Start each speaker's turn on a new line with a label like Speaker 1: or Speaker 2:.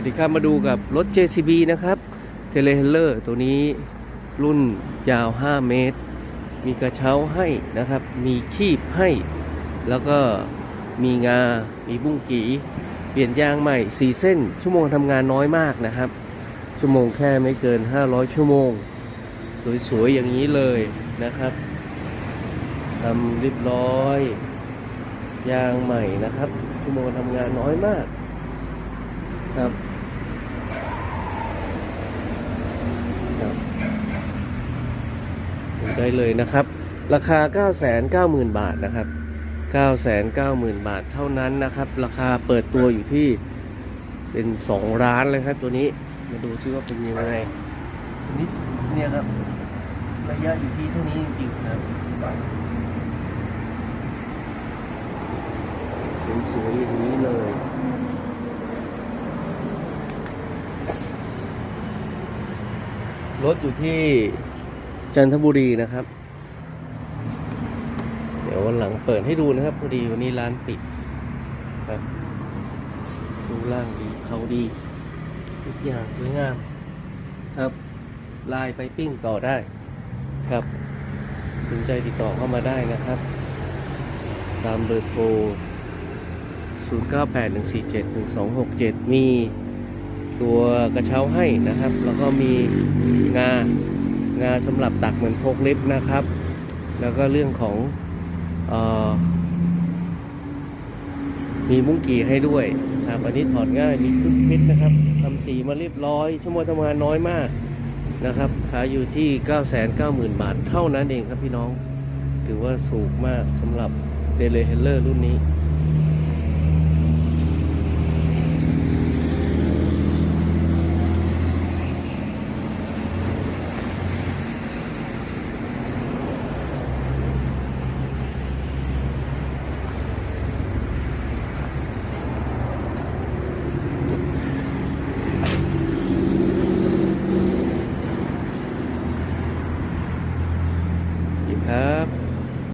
Speaker 1: วัสดีครับมาดูกับรถ JCB นะครับเทเลเฮลเลอร์ตัวนี้รุ่นยาว 5 เมตร มีกระเช้าให้นะครับ มีคีบให้ แล้วก็มีงา มีบุ้งกีเปลี่ยนยางใหม่ 4 เส้น ชั่วโมงทำงานน้อยมากนะครับ ชั่วโมงแค่ไม่เกิน 500 ชั่วโมง สวย ๆ อย่างนี้เลยนะครับทำเรียบร้อย ยางใหม่นะครับ ชั่วโมงทำงานน้อยมากครับครับดู ได้เลยนะครับ ราคา 990,000 บาทนะครับ 990,000 บาทเท่านั้นนะครับ ราคาเปิดตัวอยู่ที่เป็น 2 ร้านเลยครับตัวนี้มาดูซิว่าเป็นยังไงนี่เนี่ยครับระยะอยู่ที่เท่านี้จริงๆครับสวยๆอย่างนี้เลยรถอยู่ที่ จันทบุรีนะครับ เดี๋ยววันหลังเปิดให้ดูนะครับพอดีวันนี้ร้านปิดครับดูล่างดีเขาดีทุกอย่างสวยงามครับลน์ไปปิ้งต่อได้ครับสนใจติดต่อเข้ามาได้นะครับ ตามเบอร์โทร 0981471267 มีตัวกระเช้าให้นะครับ แล้วก็มีงา งาสำหรับตักเหมือนพกเล็บนะครับ แล้วก็เรื่องของออมีมุ้งกี่ให้ด้วยครับอันนี้ถอดง่ายมีคลิปฟิตนะครับทำสีมาเรียบร้อย ชั่วโมงทำงานน้อยมากนะครับขายอยู่ที่ 990,000 บาทเท่านั้นเองครับพี่น้อง ถือว่าสูงมากสำหรับเดลเฮลเลอร์รุ่นนี้